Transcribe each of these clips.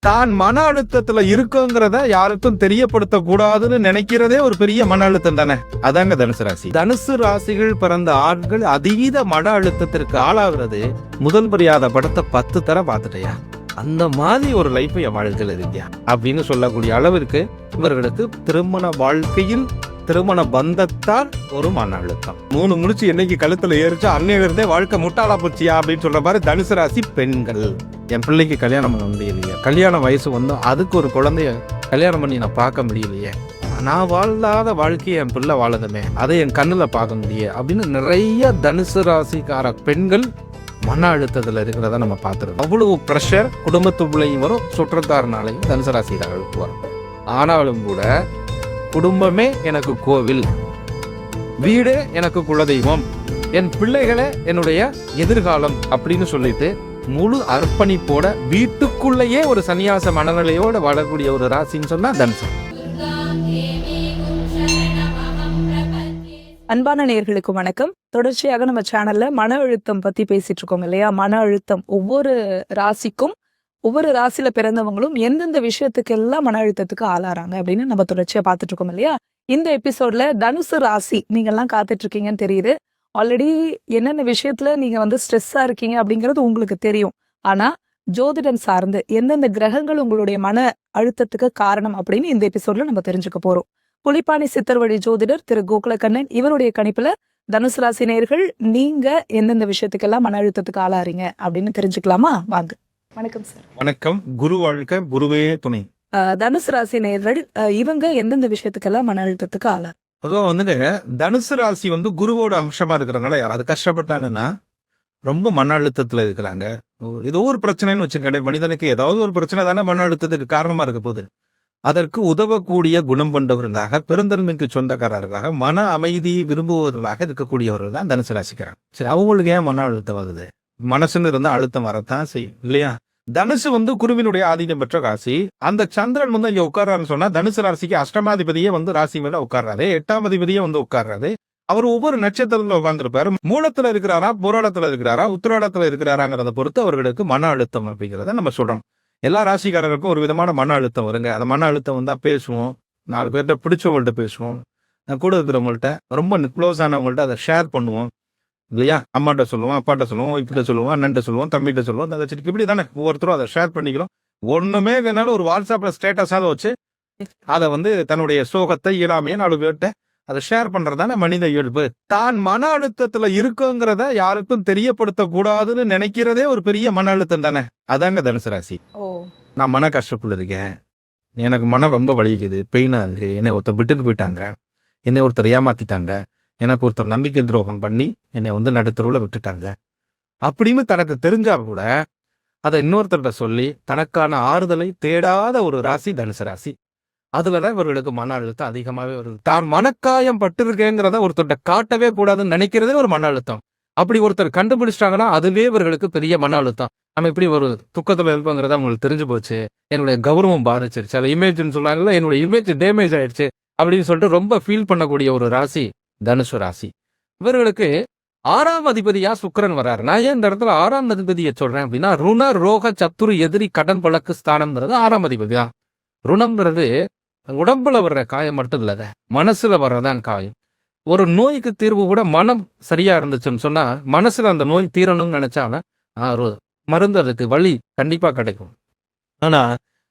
தான் மன அழுத்தத்துல இருக்குங்கிறத யாருக்கும் தெரியப்படுத்த கூடாதுன்னு நினைக்கிறதே ஒரு பெரிய மன அழுத்தம் தானே? அதாங்க தனுசு ராசி. தனுசு ராசிகள் பிறந்த ஆண்கள் அதீத மன அழுத்தத்திற்கு ஆளாகிறது. முதல் மரியாதை படத்தை பத்து தர பார்த்துட்டயா? அந்த மாதிரி ஒரு லைஃப் என் வாழ்க்கையில் இருக்கியா? அப்படின்னு சொல்லக்கூடிய அளவிற்கு இவர்களுக்கு திருமண வாழ்க்கையில் திருமண பந்தத்தால் ஒரு மன அழுத்தம். மூணு முடிச்சு என்னைக்கு கழுத்துல ஏறிச்சோ அன்னையிலிருந்தே வாழ்க்கை முட்டாளா போச்சியா அப்படின்னு சொல்ற மாதிரி தனுசு ராசி பெண்கள். என் பிள்ளைக்கு கல்யாணம் பண்ண முடியலையே. கல்யாண வயசு வந்தோம். அதுக்கு ஒரு குழந்தைய கல்யாணம் பண்ணி நான் பார்க்க முடியலையே. நான் வாழாத வாழ்க்கையை என் பிள்ளை வாழதுமே. அதை என் கண்ணில் பார்க்க முடியும் அப்படின்னு நிறைய தனுசு ராசிக்கார பெண்கள் மன அழுத்தத்தில் இருக்கிறத நம்ம பார்த்துருக்கோம். அவ்வளவு ப்ரெஷர் குடும்பத்துக்குள்ளேயும் வரும். சுற்றத்தாறுனாலையும் தனுசு ராசிக்காரர்களுக்கு வரும். ஆனாலும் கூட குடும்பமே எனக்கு கோவில். வீடு எனக்கு குலதெய்வம். என் பிள்ளைகளே என்னுடைய எதிர்காலம் அப்படின்னு சொல்லிட்டு முழு அர்ப்பணிப்போட வீட்டுக்குள்ளேயே ஒரு சன்னியாச மனநிலையோட வாழக்கூடிய ஒரு ராசின்னு சொன்னா தனுசம் அன்பான நேயர்களுக்கு வணக்கம். தொடர்ச்சியாக நம்ம சேனல்ல மன அழுத்தம் பத்தி பேசிட்டு இருக்கோம் இல்லையா? மன அழுத்தம் ஒவ்வொரு ராசிக்கும் ஒவ்வொரு ராசியில பிறந்தவங்களும் எந்தெந்த விஷயத்துக்கு எல்லாம் மன அழுத்தத்துக்கு ஆளாறாங்க அப்படின்னு நம்ம தொடர்ச்சியா பார்த்துட்டு இருக்கோம் இல்லையா? இந்த எபிசோட்ல தனுசு ராசி நீங்க எல்லாம் காத்துட்டு இருக்கீங்கன்னு தெரியுது. ஆல்ரெடி என்னென்ன விஷயத்துல நீங்க வந்து ஸ்ட்ரெஸ்ஸா இருக்கீங்க அப்படிங்கிறது உங்களுக்கு தெரியும். ஆனா ஜோதிடம் சார்ந்து எந்தெந்த கிரகங்கள் உங்களுடைய மன அழுத்தத்துக்கு காரணம் அப்படின்னு இந்த எபிசோட்ல நம்ம தெரிஞ்சுக்க போறோம். புலிப்பாணி சித்தர் வழி ஜோதிடர் திரு கோகுலகண்ணன் இவருடைய கணிப்புல தனுசு ராசி நேர்கள் நீங்க எந்தெந்த விஷயத்துக்கெல்லாம் மன அழுத்தத்துக்கு ஆளாறீங்க அப்படின்னு தெரிஞ்சுக்கலாமா? வாங்க. வணக்கம் சார் வணக்கம். குரு வாழ்க்கை குருவே துணை. தனுசு ராசி நேயர்கள் அஹ், இவங்க எந்தெந்த விஷயத்துக்கெல்லாம் மன அழுத்தத்துக்கு ஆளார்? அதுவும் வந்துட்டு தனுசு ராசி வந்து குருவோட அம்சமா இருக்கிறனால யாராவது கஷ்டப்பட்டாங்கன்னா ரொம்ப மன அழுத்தத்துல இருக்கிறாங்க. ஏதோ ஒரு பிரச்சனைன்னு வச்சுக்கோங்க மனிதனுக்கு ஏதாவது ஒரு பிரச்சனை தானே மன அழுத்தத்துக்கு காரணமா இருக்க போகுது. அதற்கு உதவக்கூடிய குணம் கொண்டவர்களாக பெருந்தன்மைக்கு சொந்தக்காரர்களாக மன அமைதி விரும்புவவர்களாக இருக்கக்கூடியவர்கள் தான் தனுசு ராசிக்காரங்க. சரி அவங்களுக்கு ஏன் மன அழுத்தம் வருது மனசுன்னு இருந்தா அழுத்தம் வரத்தான் செய்யும் இல்லையா? தனுசு வந்து குருவினுடைய ஆதீனம் பெற்ற ராசி. அந்த சந்திரன் வந்து இங்க உட்கார்றாருன்னு சொன்னா தனுசு ராசிக்கு அஷ்டமாதிபதியே வந்து ராசி மேல உட்கார்றாரு. எட்டாம் அதிபதியே வந்து உட்கார்றாரு. அவர் ஒவ்வொரு நட்சத்திரத்துல உட்கார்ந்துருப்பாரு. மூலத்துல இருக்கிறாரா புராணத்துல இருக்கிறாரா உத்திராடத்துல இருக்கிறாராங்கிறத பொறுத்து அவர்களுக்கு மன அழுத்தம் அப்படிங்கிறத நம்ம சொல்றோம் எல்லா ராசிக்காரருக்கும் ஒரு விதமான மன அழுத்தம் வருங்க. அந்த மன அழுத்தம் வந்தா பேசுவோம். நாலு பேர்கிட்ட பிடிச்சவங்கள்ட்ட பேசுவோம். கூட இருக்கிறவங்கள்ட்ட ரொம்ப க்ளோஸ் ஆனவங்கள்ட்ட அதை ஷேர் பண்ணுவோம். இல்லையா? அம்மாட்ட சொல்லுவோம் அப்பாட்ட சொல்லுவோம் இப்படிட்ட சொல்லுவோம் அண்ணன்ட்ட சொல்லுவோம் தம்பிகிட்ட சொல்லுவோம் அதை வச்சுட்டு இப்படி தானே ஒவ்வொருத்தரும் அதை ஷேர் பண்ணிக்கிறோம். ஒண்ணுமே வேணாலும் ஒரு வாட்ஸ்அப்ல ஸ்டேட்டஸாக வச்சு அதை வந்து தன்னுடைய சோகத்தை இயலாமையை நாலு பேர்கிட்ட அதை ஷேர் பண்றதானே மனித இயல்பு. தான் மன அழுத்தத்துல இருக்குங்கிறத யாருக்கும் தெரியப்படுத்த கூடாதுன்னு நினைக்கிறதே ஒரு பெரிய மன அழுத்தம் தானே. அதாங்க தனுசு ராசி. நான் மன கஷ்டப்புல இருக்கேன். எனக்கு மனம் ரொம்ப வலிக்குது பெயினா இருக்கு என்னை ஒருத்தர் விட்டுட்டு போயிட்டாங்க. என்னை ஒருத்தர் ஏமாத்திட்டாங்க. எனக்கு ஒருத்தர் நம்பிக்கை துரோகம் பண்ணி என்னை வந்து நடுத்தருவில் விட்டுட்டாங்க. அப்படின்னு தனக்கு தெரிஞ்சால் கூட அதை இன்னொருத்தர்கிட்ட சொல்லி தனக்கான ஆறுதலை தேடாத ஒரு ராசி தனுசு ராசி. அதுலதான் இவர்களுக்கு மன அழுத்தம் அதிகமாகவே வருது. தான் மனக்காயம் பட்டிருக்கேங்கிறத ஒருத்தர்கிட்ட காட்டவே கூடாதுன்னு நினைக்கிறதே ஒரு மன அழுத்தம். அப்படி ஒருத்தர் கண்டுபிடிச்சிட்டாங்கன்னா அதுவே இவர்களுக்கு பெரிய மன அழுத்தம். நம்ம இப்படி ஒரு துக்கத்தில் இருப்போங்கிறத அவங்களுக்கு தெரிஞ்சு போச்சு. என்னுடைய கௌரவம் பாதிச்சிருச்சு. அதை இமேஜ்னு சொன்னாங்கல்ல என்னுடைய இமேஜ் டேமேஜ் ஆயிடுச்சு அப்படின்னு சொல்லிட்டு ரொம்ப ஃபீல் பண்ணக்கூடிய ஒரு ராசி தனுசு ராசி. இவர்களுக்கு ஆறாம் அதிபதியா சுக்கரன் வர்றாரு நான் ஏன் இந்த இடத்துல ஆறாம் அதிபதியை சொல்றேன் அப்படின்னா ருண ரோக சத்துரு எதிரி கடன் பழக்கு ஸ்தானம்ங்கிறது ஆறாம் அதிபதி தான் ருணம்ங்கிறது உடம்புல வர்ற காயம் மட்டும் இல்லாத மனசுல வர்றதான் காயம். ஒரு நோய்க்கு தீர்வு கூட மனம் சரியா இருந்துச்சுன்னு சொன்னா மனசுல அந்த நோய் தீரணும்னு நினைச்சாலும் மருந்து அதுக்கு வழி கண்டிப்பா கிடைக்கும். ஆனா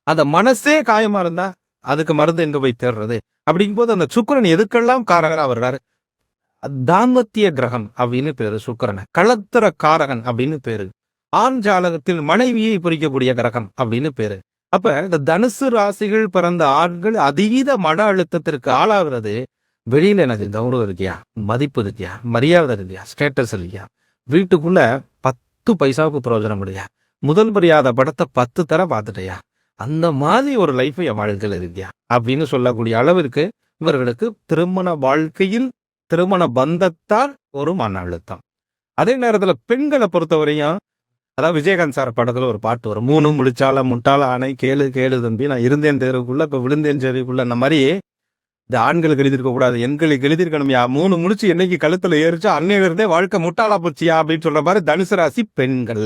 அந்த மனசே காயமா இருந்தா அதுக்கு மருந்து எங்க போய் தேடுறது? அப்படிங்கும்போது அந்த சுக்கிரன் எதுக்கெல்லாம் காரகரா வர்றாரு? தாம்பத்திய கிரகம் அப்படின்னு பேரு சுக்கிரனை. களத்திர காரகன் அப்படின்னு பேரு. ஆண் ஜாலகத்தில் மனைவியை பொறிக்கக்கூடிய கிரகம் அப்படின்னு பேரு. அப்ப இந்த தனுசு ராசிகள் பிறந்த ஆண்கள் அதீத மன அழுத்தத்திற்கு ஆளாகிறது. வெளியில எனக்கு கௌரவம் இருக்கியா? மதிப்பு இருக்கியா? மரியாதை இருக்கியா? ஸ்டேட்டஸ் இருக்கியா? வீட்டுக்குள்ள பத்து பைசாவுக்கு பிரயோஜனம் இல்லையா? முதல் மரியாதை படத்தை பத்து தர பார்த்துட்டயா? அந்த மாதிரி ஒரு லைஃப் என் வாழ்க்கையில் இருக்கியா? அப்படின்னு சொல்லக்கூடிய அளவிற்கு இவர்களுக்கு திருமண வாழ்க்கையில் திருமண பந்தத்தால் ஒரு மன அழுத்தம். அதே நேரத்தில் பெண்களை பொறுத்தவரையும் அதாவது விஜயகாந்த் சார் படத்தில் ஒரு பாட்டு வரும் மூணு முடிச்சால முட்டால ஆணை கேளு கேளு தம்பி நான் இருந்தேன் தேர்வுக்குள்ள இப்போ விழுந்தேன் செருவுக்குள்ள அந்த மாதிரி இந்த ஆண்களுக்கு எழுதியிருக்க கூடாது எண்களுக்கு எழுதியிருக்கணும்யா மூணு முடிச்சு என்னைக்கு கழுத்தில் ஏறிச்சோ அன்னையிலிருந்தே வாழ்க்கை முட்டாளா போச்சியா? அப்படின்னு சொல்ற மாதிரி தனுசு ராசி பெண்கள்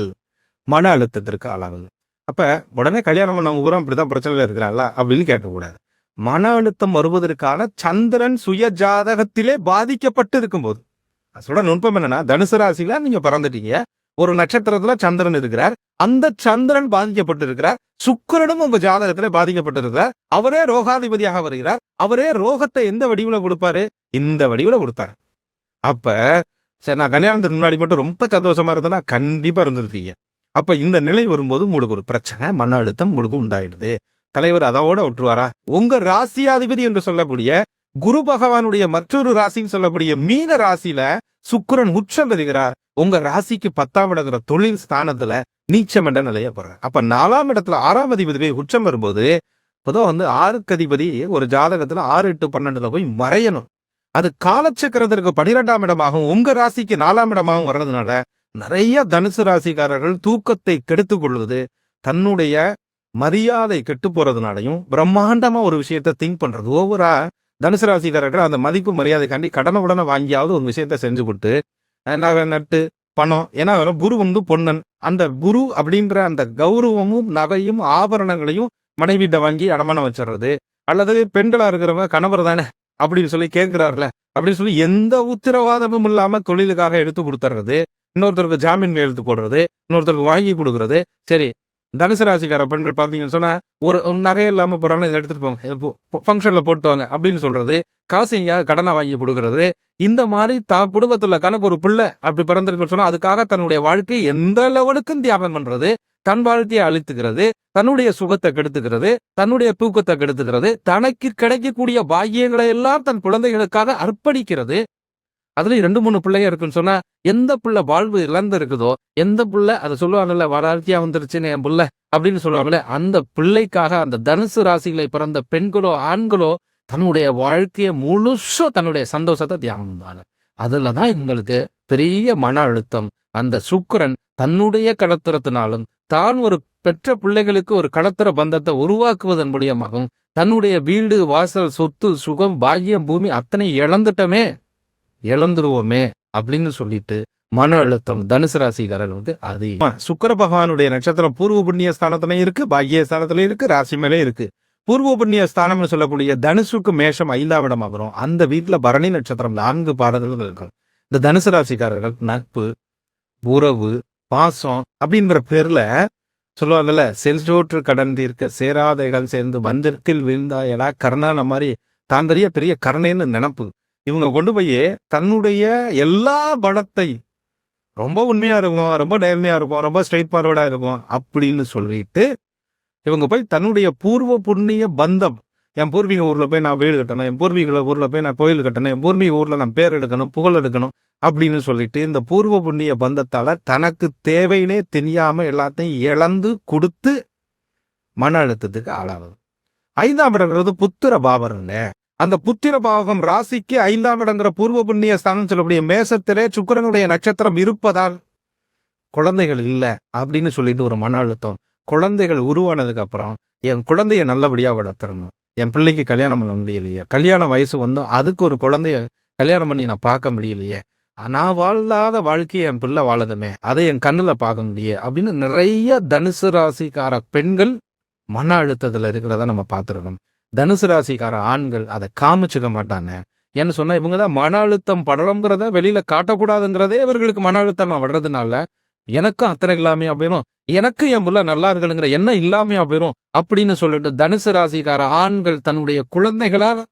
மன அழுத்தத்திற்கு ஆளாகுது. அப்ப உடனே கல்யாணம் பண்ணவங்க பூரா இப்படிதான் பிரச்சனையில இருக்கிறாங்களா? அப்படின்னு கேட்கக்கூடாது. மன அழுத்தம் வருவதற்கான சந்திரன் சுய ஜாதகத்திலே பாதிக்கப்பட்டு இருக்கும்போது அதோட நுட்பம் என்னன்னா தனுசு ராசியில நீங்க பிறந்துட்டீங்க. ஒரு நட்சத்திரத்துல சந்திரன் இருக்கிறார். அந்த சந்திரன் பாதிக்கப்பட்டு இருக்கிறார் சுக்கிரனும் உங்க ஜாதகத்துல பாதிக்கப்பட்டு இருக்கிறார் அவரே ரோகாதிபதியாக வருகிறார். அவரே ரோகத்தை எந்த வடிவுல கொடுப்பாரு? இந்த வடிவுல கொடுத்தாரு. அப்ப சரி நான் கல்யாணத்துக்கு முன்னாடி மட்டும் ரொம்ப சந்தோஷமா இருந்தேன்னா கண்டிப்பா இருந்திருக்கீங்க அப்ப இந்த நிலை வரும்போது உங்களுக்கு ஒரு பிரச்சனை மன அழுத்தம் உங்களுக்கு உண்டாயிடுது. தலைவர் அதோட விட்டுருவாரா உங்க ராசியாதிபதி என்று சொல்லக்கூடிய குரு பகவானுடைய மற்றொரு ராசின்னு சொல்லக்கூடிய மீன ராசியில சுக்கரன் உச்சம் பெறுகிறார். உங்க ராசிக்கு பத்தாம் இடங்கிற தொழில் ஸ்தானத்துல நீச்சம் என்ற நிலைய போறார் அப்ப நாலாம் இடத்துல ஆறாம் அதிபதி போய் உச்சம் வரும்போது பொதுவா வந்து ஆறுக்கு அதிபதி ஒரு ஜாதகத்துல ஆறு எட்டு பன்னெண்டுல போய் மறையணும். அது காலச்சக்கரத்திற்கு பனிரெண்டாம் இடமாகவும் உங்க ராசிக்கு நாலாம் இடமாகவும் வர்றதுனால நிறைய தனுசு ராசிக்காரர்கள் தூக்கத்தை கெடுத்துக் கொள்வது தன்னுடைய மரியாதை கெட்டு போறதுனாலையும் பிரம்மாண்டமா ஒரு விஷயத்த திங்க் பண்றது. ஓவரா தனுசு ராசிக்காரர்கள் அந்த மதிப்பு மரியாதைக்காண்டி கடனை உடனே வாங்கியாவது ஒரு விஷயத்த செஞ்சு கொடுத்து நகை நட்டு பணம் ஏன்னா குரு வந்து பொன்னன். அந்த குரு அப்படின்ற அந்த கௌரவமும் நகையும் ஆபரணங்களையும் மனைவிட்ட வாங்கி அடமானம் வச்சிடுறது. அல்லது பெண்களா இருக்கிறவங்க கணவர் தானே அப்படின்னு சொல்லி கேட்கிறாருல அப்படின்னு சொல்லி எந்த உத்தரவாதமும் இல்லாம தொழிலுக்காக எடுத்து கொடுத்துறது இன்னொருத்தருக்கு ஜாமீன் கையெழுத்து போடுறது இன்னொருத்தருக்கு வாங்கி கொடுக்கறது. சரி தனுசு ராசிக்கார பெண்கள் பார்த்தீங்கன்னு சொன்னால் ஒரு ஒரு நகை போகிறாங்க இதை எடுத்துகிட்டு போங்க. ஃபங்க்ஷனில் போட்டு வாங்க அப்படின்னு சொல்கிறது காசு எங்கேயாவது கடனை வாங்கி கொடுக்கறது இந்த மாதிரி தான் குடும்பத்தில் கணக்கு ஒரு பிள்ளை அப்படி பிறந்திருக்குன்னு சொன்னால் அதுக்காக தன்னுடைய வாழ்க்கையை எந்த லெவலுக்கும் தியாகம் பண்ணுறது தன் வாழ்க்கையை அழித்துக்கிறது தன்னுடைய சுகத்தை கெடுத்துக்கிறது தன்னுடைய தூக்கத்தை கெடுத்துக்கிறது தனக்கு கிடைக்கக்கூடிய பாக்கியங்களை எல்லாம் தன் குழந்தைகளுக்காக அர்ப்பணிக்கிறது அதுல ரெண்டு மூணு பிள்ளைங்க இருக்குன்னு சொன்னா எந்த பிள்ளை வாழ்வு இழந்து இருக்குதோ எந்த பிள்ளை அதை சொல்லுவாங்கல்ல வளர்ச்சியா வந்துருச்சுன்னு என் பிள்ளை அப்படின்னு சொல்லுவாங்கல்ல அந்த பிள்ளைக்காக அந்த தனுசு ராசிகளை பிறந்த பெண்களோ ஆண்களோ தன்னுடைய வாழ்க்கையை முழுசா தன்னுடைய சந்தோஷத்தை தியாகம் பண்ணுவாங்க அதுலதான் எங்களுக்கு பெரிய மன அழுத்தம். அந்த சுக்கரன் தன்னுடைய கடத்திரத்தினாலும் தான் ஒரு பெற்ற பிள்ளைகளுக்கு ஒரு கடத்திர பந்தத்தை உருவாக்குவதன் மூலியமாகவும் தன்னுடைய வீடு வாசல் சொத்து சுகம் பாக்கியம் பூமி அத்தனை இழந்துட்டோமே. இழந்துருவோமே அப்படின்னு சொல்லிட்டு மன அழுத்தம் தனுசு ராசிக்காரர் வந்து அது சுக்கர பகவானுடைய நட்சத்திரம் பூர்வ புண்ணிய ஸ்தானத்திலையும் இருக்கு பாக்கிய ஸ்தானத்திலையும் இருக்கு ராசி மேலே இருக்கு. பூர்வ புண்ணிய ஸ்தானம்னு சொல்லக்கூடிய தனுசுக்கு மேஷம் ஐந்தாம் இடமா வரும். அந்த வீட்டுல பரணி நட்சத்திரம் நான்கு பாடல்கள் இருக்கும். இந்த தனுசு ராசிக்காரர்கள் நட்பு உறவு பாசம் அப்படின்ற பேர்ல சொல்லுவாங்கல்ல செல்சோற்று கடன் தீர்க்க சேராதைகள் சேர்ந்து வந்திற்கில் விழுந்தாயடா கர்ணான மாதிரி தான் பெரிய பெரிய கருணைன்னு நினப்பு. இவங்க கொண்டு போய் தன்னுடைய எல்லா படத்தை ரொம்ப உண்மையா இருக்கும் ரொம்ப நேர்மையா இருக்கும் ரொம்ப ஸ்ட்ரைட் ஃபார்வர்டா இருக்கும் அப்படின்னு சொல்லிட்டு இவங்க போய் தன்னுடைய பூர்வ புண்ணிய பந்தம் என் பூர்வீக ஊரில் போய் நான் வீடு கட்டணும் என் பூர்வீக ஊரில் போய் நான் கோயில் கட்டணும் என் பூர்வீக ஊரில் நான் பேர் எடுக்கணும் புகழ் எடுக்கணும் அப்படின்னு சொல்லிட்டு இந்த பூர்வ புண்ணிய பந்தத்தால் தனக்கு தேவையினே தெரியாமல் எல்லாத்தையும் இழந்து கொடுத்து மன அழுத்தத்துக்கு ஆளாகுது. ஐந்தாம் இடங்கிறது புத்திர பாவருங்க அந்த புத்திர பாவகம் ராசிக்கு ஐந்தாம் இடங்கிற பூர்வ புண்ணிய ஸ்தானம் சொல்லக்கூடிய மேசத்திலே சுக்கரனுடைய நட்சத்திரம் இருப்பதால் குழந்தைகள் இல்லை அப்படின்னு சொல்லிட்டு ஒரு மன அழுத்தம். குழந்தைகள் உருவானதுக்கு அப்புறம் என் குழந்தைய நல்லபடியாக வளர்த்துறணும் என் பிள்ளைக்கு கல்யாணம் பண்ண முடியலையே. கல்யாண வயசு வந்தும். அதுக்கு ஒரு குழந்தைய கல்யாணம் பண்ணி நான் பார்க்க முடியலையே. நான் வாழாத வாழ்க்கையை என் பிள்ளை வாழதுமே. அதை என் கண்ணில் பார்க்க முடியே அப்படின்னு நிறைய தனுசு ராசிக்கார பெண்கள் மன அழுத்தத்தில் இருக்கிறத நம்ம பார்த்துருக்கணும் தனுசு ராசிக்கார ஆண்கள் அதை காமிச்சுக்க மாட்டாங்க. ஏன்னு சொன்னா இவங்க தான் மன அழுத்தம் படலங்கிறத வெளியில காட்டக்கூடாதுங்கிறதே இவர்களுக்கு மன அழுத்தம் வர்றதுனால எனக்கும் அத்தனை இல்லாமையா போயிடும் எனக்கு என் புள்ள நல்லா இருக்கணுங்கிற எண்ணம் இல்லாமையா போயிடும் அப்படின்னு சொல்லிட்டு தனுசு ராசிக்கார ஆண்கள் தன்னுடைய குழந்தைகளால்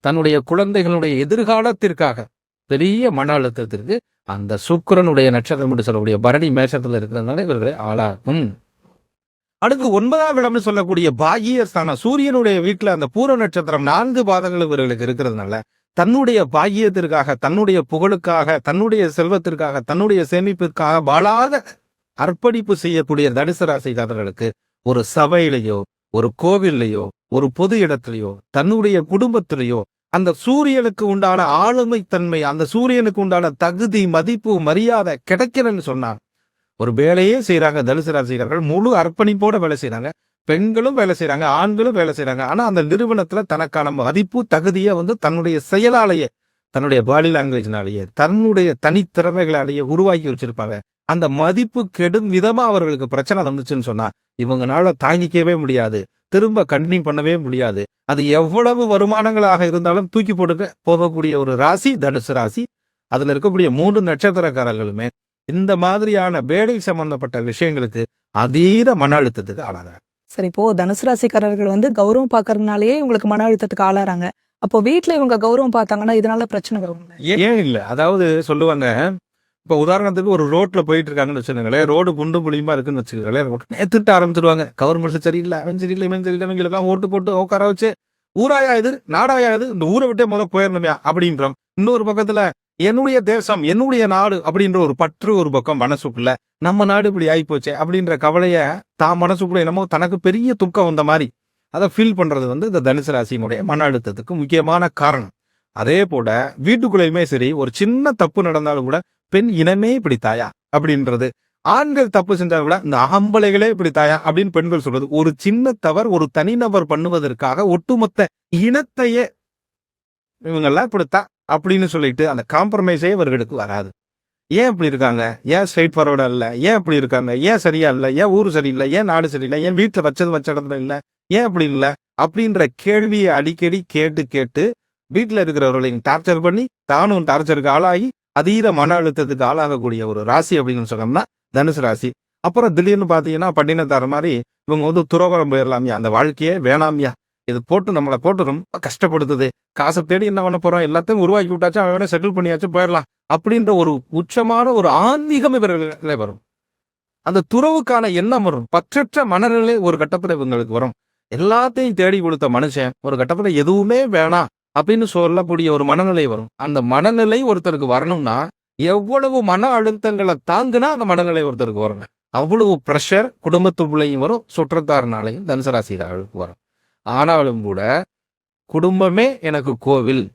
தன்னுடைய குழந்தைகளுடைய எதிர்காலத்திற்காக பெரிய மன அழுத்தத்திற்கு அந்த சுக்கிரனுடைய நட்சத்திரம் என்று சொல்லக்கூடிய பரணி மேஷத்துல இருக்கிறதுனால இவர்களை ஆளாகும். அடுத்து ஒன்பதாம் இடம்னு சொல்லக்கூடிய பாகிய ஸ்தானம் சூரியனுடைய வீட்டுல அந்த பூர நட்சத்திரம் நான்கு பாதங்கள் இவர்களுக்கு இருக்கிறதுனால தன்னுடைய பாகியத்திற்காக தன்னுடைய புகழுக்காக தன்னுடைய செல்வத்திற்காக தன்னுடைய சேமிப்பிற்காக வாழாத அர்ப்பணிப்பு செய்யக்கூடிய தனுசு ராசிக்காரர்களுக்கு ஒரு சபையிலேயோ ஒரு கோவில்லையோ ஒரு பொது இடத்திலேயோ தன்னுடைய குடும்பத்திலேயோ அந்த சூரியனுக்கு உண்டான ஆளுமை தன்மை அந்த சூரியனுக்கு உண்டான தகுதி மதிப்பு மரியாதை கிடைக்கிறேன்னு சொன்னாங்க ஒரு வேலையே செய்கிறாங்க தனுசு ராசிக்காரர்கள் முழு அர்ப்பணிப்போட வேலை செய்கிறாங்க பெண்களும் வேலை செய்கிறாங்க ஆண்களும் வேலை செய்கிறாங்க ஆனால் அந்த நிறுவனத்தில் தனக்கான மதிப்பு தகுதியை வந்து தன்னுடைய செயலாலேயே தன்னுடைய பாடி லாங்குவேஜ்னாலேயே தன்னுடைய தனித்திறமைகளாலேயே உருவாக்கி வச்சிருப்பாங்க. அந்த மதிப்பு கெடும் விதமாக அவர்களுக்கு பிரச்சனை வந்துச்சுன்னு சொன்னால் இவங்களால தாங்கிக்கவே முடியாது. திரும்ப கண்டினியூ பண்ணவே முடியாது. அது எவ்வளவு வருமானங்களாக இருந்தாலும் தூக்கி போட்டுக்க போகக்கூடிய ஒரு ராசி தனுசு ராசி. அதில் இருக்கக்கூடிய மூன்று நட்சத்திரக்காரர்களுமே இந்த மாதிரியான வேலை சம்பந்தப்பட்ட விஷயங்களுக்கு அதீத மன அழுத்தத்துக்கு ஆளாகிறாங்க சரி இப்போ தனுசு ராசிக்காரர்கள் வந்து கௌரவம் பாக்குறதுனாலயே இவங்களுக்கு மன அழுத்தத்துக்கு ஆளாறாங்க. அப்போ வீட்ல இவங்க கௌரவம் பார்த்தாங்கன்னா இதனால பிரச்சனை வரும்ல ஏன்? இல்ல? அதாவது சொல்லுவாங்க இப்ப உதாரணத்துக்கு ஒரு ரோட்ல போயிட்டு இருக்காங்கன்னு வச்சுக்கோங்களேன் ரோடு குண்டு புளியுமா இருக்குன்னு வச்சுக்கோங்களேன் திட்ட ஆரம்பிச்சிருவாங்க. கவர்மெண்ட் சரியில்லை அவன் சரியில்லை இவன் சரியில்லை இவங்களுக்கெல்லாம் ஓட்டு போட்டு உட்கார வச்சு ஊராயா இது நாடாயா இது இந்த ஊரை விட்டே முதல்ல போயிடணுமே அப்படின்றோம். இன்னொரு பக்கத்துல என்னுடைய தேசம் என்னுடைய நாடு அப்படின்ற ஒரு பற்று ஒரு பக்கம் மனசுக்குள்ள நம்ம நாடு இப்படி ஆகிப்போச்சே அப்படின்ற கவலைய தான் மனசுக்குள்ள என்னமோ தனக்கு பெரிய துக்கம் வந்த மாதிரி அதை ஃபீல் பண்றது வந்து இந்த தனுசு ராசியினுடைய மன அழுத்தத்துக்கு முக்கியமான காரணம். அதே போல வீட்டுக்குள்ளேயுமே சரி ஒரு சின்ன தப்பு நடந்தாலும் கூட பெண் இனமே இப்படி தாயா அப்படின்றது. ஆண்கள் தப்பு செஞ்சாலும் கூட இந்த ஆம்பளைகளே இப்படி தாயா அப்படின்னு பெண்கள் சொல்றது. ஒரு சின்ன தவறு ஒரு தனிநபர் பண்ணுவதற்காக ஒட்டுமொத்த இனத்தையே இவங்கெல்லாம் இப்படித்தான் அப்படின்னு சொல்லிட்டு அந்த காம்ப்ரமைஸே இவர்களுக்கு வராது. ஏன் இப்படி இருக்காங்க? ஏன் ஸ்ட்ரைட் ஃபார்வர்டாக இல்லை? ஏன் இப்படி இருக்காங்க? ஏன் சரியா இல்லை? ஏன் ஊர் சரியில்லை? ஏன் நாடு சரியில்லை? ஏன் வீட்டில் வச்சது வச்ச இடத்துல இல்லை? ஏன் அப்படி இல்லை? அப்படின்ற கேள்வியை அடிக்கடி கேட்டு கேட்டு வீட்டில் இருக்கிறவர்களையும் டார்ச்சர் பண்ணி தானும் டார்ச்சருக்கு ஆளாகி அதீத மன அழுத்தத்துக்கு ஆளாகக்கூடிய ஒரு ராசி அப்படின்னு சொன்னோம்னா தனுசு ராசி. அப்புறம் திடீர்னு பார்த்தீங்கன்னா பட்டினத்தார மாதிரி இவங்க வந்து துறவரம் போயிடலாமியா அந்த வாழ்க்கையே வேணாமியா. இது போட்டு நம்மளை போட்டு ரொம்ப கஷ்டப்படுத்துது. காசை தேடி என்ன பண்ண போறோம்? எல்லாத்தையும் உருவாக்கி விட்டாச்சும் அவனே செட்டில் பண்ணியாச்சும் போயிடலாம். அப்படின்ற ஒரு உச்சமான ஒரு ஆன்மீகம் இவர்களே வரும். அந்த துறவுக்கான எண்ணம் வரும். பற்றற்ற மனநிலை ஒரு கட்டத்துல இவங்களுக்கு வரும். எல்லாத்தையும் தேடி கொடுத்த மனுஷன் ஒரு கட்டத்துல எதுவுமே வேணாம் அப்படின்னு சொல்லக்கூடிய ஒரு மனநிலை வரும். அந்த மனநிலை ஒருத்தருக்கு வரணும்னா எவ்வளவு மன அழுத்தங்களை தாங்குனா அந்த மனநிலை ஒருத்தருக்கு வரணும் அவ்வளவு ப்ரெஷர் குடும்பத்துக்குள்ளேயும் வரும் சுற்றத்தாருனாலையும் தனுசு வரும். ஆனாலும் கூட குடும்பமே எனக்கு கோவில்.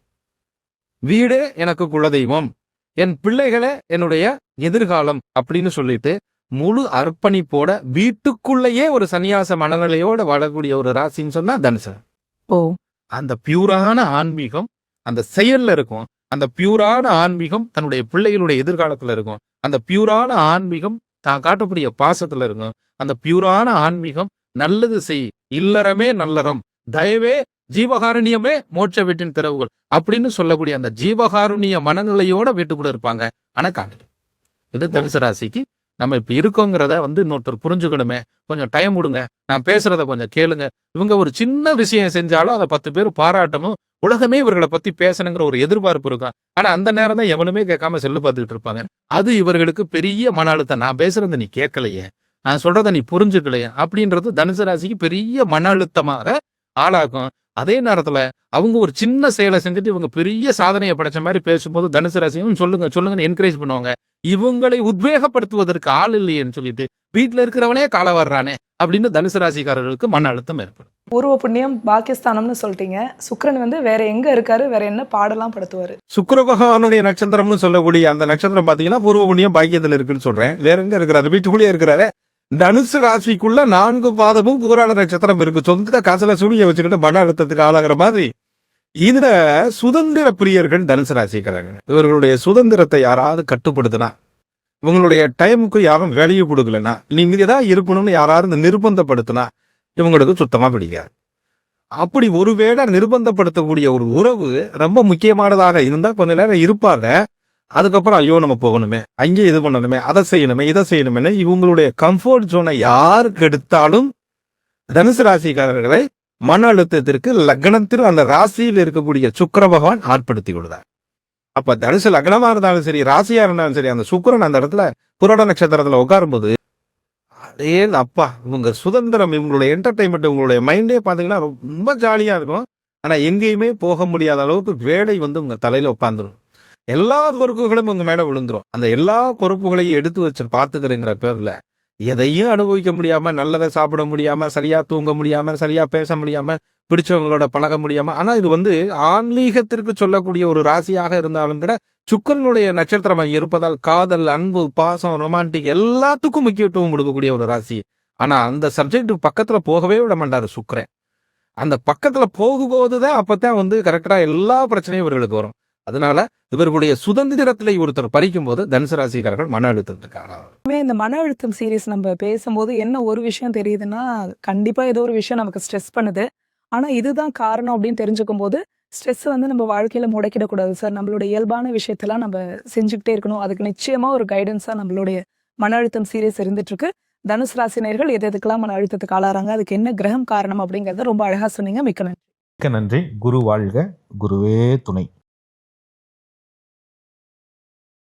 வீடு எனக்கு குலதெய்வம். என் பிள்ளைகளே என்னுடைய எதிர்காலம் அப்படின்னு சொல்லிட்டு முழு அர்ப்பணிப்போட வீட்டுக்குள்ளேயே ஒரு சன்னியாச மனநிலையோட வாழக்கூடிய ஒரு ராசின்னு சொன்னா தனுசு. ஓ. அந்த பியூரான ஆன்மீகம் அந்த செயல்ல இருக்கும். அந்த பியூரான ஆன்மீகம் தன்னுடைய பிள்ளைகளுடைய எதிர்காலத்துல இருக்கும். அந்த பியூரான ஆன்மீகம் தான் காட்டக்கூடிய பாசத்துல இருக்கும். அந்த பியூரான ஆன்மீகம் நல்லது செய் இல்லறமே நல்லறம். தயவே ஜீவகாருண்யமே மோட்ச வீட்டின் திறவுகள். அப்படின்னு சொல்லக்கூடிய அந்த ஜீவகாருண்ய மனநிலையோட வீட்டுக்குள்ள இருப்பாங்க. ஆனா காட்டு. இது தனுசு ராசிக்கு நம்ம இப்ப இருக்கோங்கிறத வந்து இன்னொருத்தர் புரிஞ்சுக்கணுமே. கொஞ்சம் டைம் விடுங்க நான் பேசுறத கொஞ்சம் கேளுங்க. இவங்க ஒரு சின்ன விஷயம் செஞ்சாலும் அதை பத்து பேர் பாராட்டமும் உலகமே இவர்களை பத்தி பேசணுங்கிற ஒரு எதிர்பார்ப்பு இருக்கும். ஆனா அந்த நேரம் தான் எவனுமே கேட்காம செல்லு பார்த்துக்கிட்டு இருப்பாங்க. அது இவர்களுக்கு பெரிய மன அழுத்தம். நான் பேசுறத நீ கேட்கலையே. நான் சொல்றத நீ புரிஞ்சுக்கலையே? அப்படின்றது தனுசு ராசிக்கு பெரிய மன அழுத்தமாக ஆளாக்கும் அதே நேரத்துல அவங்க ஒரு சின்ன செயலை செஞ்சுட்டு இவங்க பெரிய சாதனையை படைச்ச மாதிரி பேசும்போது தனுசு ராசியும் சொல்லுங்க சொல்லுங்கன்னு என்கரேஜ் பண்ணுவாங்க. இவங்களை உத்வேகப்படுத்துவதற்கு ஆள் இல்லையேன்னு சொல்லிட்டு வீட்டுல இருக்கிறவனே கால வர்றானே அப்படின்னு தனுசு ராசிக்காரர்களுக்கு மன அழுத்தம் ஏற்படும். பூர்வ புண்ணியம் பாகிஸ்தானம்னு சொல்லிட்டீங்க. சுக்கிரன் வந்து வேற எங்க இருக்காரு வேற என்ன பாடலாம் படுத்துவாரு? சுக்கிர பகவானுடைய நட்சத்திரம்னு சொல்லக்கூடிய அந்த நட்சத்திரம் பாத்தீங்கன்னா பூர்வ புண்ணியம் பாக்கியத்துல இருக்குன்னு சொல்றேன். வேற எங்க இருக்கிறாரு? வீட்டுக்குள்ளேயே இருக்கிறாரு. தனுசு ராசிக்குள்ள நான்கு பாதமும் புராண நட்சத்திரம் இருக்கு. சொந்த காசுல சூரிய வச்சுக்கிட்டு மன அழுத்தத்துக்கு ஆளாகிற மாதிரி இதுல சுதந்திர பிரியர்கள் தனுசு ராசிக்கிறாங்க இவர்களுடைய சுதந்திரத்தை யாராவது கட்டுப்படுத்தினா இவங்களுடைய டைமுக்கு யாரும் வேலையை கொடுக்கலனா நீங்க ஏதாவது இருக்கணும்னு யாராவது இந்த நிர்பந்தப்படுத்தினா இவங்களுக்கு சுத்தமா பிடிக்காது. அப்படி ஒருவேளை நிர்பந்தப்படுத்தக்கூடிய ஒரு உறவு ரொம்ப முக்கியமானதாக இருந்தால் கொஞ்ச நேரம் இருப்பாங்க. அதுக்கப்புறம் ஐயோ நம்ம போகணுமே அங்கே இது பண்ணணுமே அதை செய்யணுமே இதை செய்யணுமே இவங்களுடைய கம்ஃபர்ட் ஜோனை யாருக்கு எடுத்தாலும் தனுசு ராசிக்காரர்களை மன அழுத்தத்திற்கு லக்னத்தில் அந்த ராசியில் இருக்கக்கூடிய சுக்கர பகவான் ஆட்படுத்தி விடுறார் அப்ப தனுசு லக்னமா இருந்தாலும் சரி ராசியா இருந்தாலும் சரி அந்த சுக்கரன் அந்த இடத்துல புரட நட்சத்திரத்துல உட்காரும்போது அதே அப்பா இவங்க சுதந்திரம் இவங்களுடைய என்டர்டைன்மெண்ட் இவங்களுடைய மைண்டே பாத்தீங்கன்னா ரொம்ப ஜாலியா இருக்கும். ஆனா எங்கேயுமே போக முடியாத அளவுக்கு வேலை வந்து உங்க தலையில உட்காந்துடும் எல்லா பொறுப்புகளும் உங்க மேல விழுந்துரும். அந்த எல்லா பொறுப்புகளையும் எடுத்து வச்சு பாத்துக்கிறேங்கிற பேர்ல எதையும் அனுபவிக்க முடியாம நல்லதை சாப்பிட முடியாம சரியா தூங்க முடியாம சரியா பேச முடியாம பிடிச்சவங்களோட பழக முடியாம ஆனா இது வந்து ஆன்மீகத்திற்கு சொல்லக்கூடிய ஒரு ராசியாக இருந்தாலும் கூட சுக்கரனுடைய நட்சத்திரம் இருப்பதால் காதல் அன்பு பாசம் ரொமான்டிக் எல்லாத்துக்கும் முக்கியத்துவம் கொடுக்கக்கூடிய ஒரு ராசி. ஆனா அந்த சப்ஜெக்ட் பக்கத்துல போகவே விட மாட்டாரு சுக்கரன். அந்த பக்கத்துல போகும்போதுதான் அப்பதான் வந்து கரெக்டா எல்லா பிரச்சனையும் இவர்களுக்கு வரும். அதனால இவர்களுடைய சுதந்திரத்திலே ஒருத்தர் பறிக்கும் போது தனுசு ராசிக்காரர்கள் மன அழுத்தத்துக்கு ஆளாவாங்க. உண்மையா இந்த மன அழுத்தம் சீரியஸ் நம்ம பேசும்போது என்ன ஒரு விஷயம் தெரியுதுன்னா கண்டிப்பா ஏதோ ஒரு விஷயம் நமக்கு ஸ்ட்ரெஸ் பண்ணுது. ஆனா இதுதான் காரணம் அப்படின்னு தெரிஞ்சுக்கும் போது ஸ்ட்ரெஸ் வந்து நம்ம வாழ்க்கையில முடக்கிடக்கூடாது சார் நம்மளோட இயல்பான விஷயத்தெல்லாம் நம்ம செஞ்சுக்கிட்டே இருக்கணும். அதுக்கு நிச்சயமா ஒரு கைடன்ஸா நம்மளுடைய மன அழுத்தம் சீரியஸ் இருந்துட்டு இருக்கு தனுசு ராசினியர்கள் எது எதுக்கெல்லாம் மன அழுத்தத்துக்கு ஆளாறாங்க? அதுக்கு என்ன கிரகம் காரணம் அப்படிங்கறத ரொம்ப அழகா சொன்னீங்க. மிக்க நன்றி. மிக்க நன்றி. குரு வாழ்க. குருவே துணை.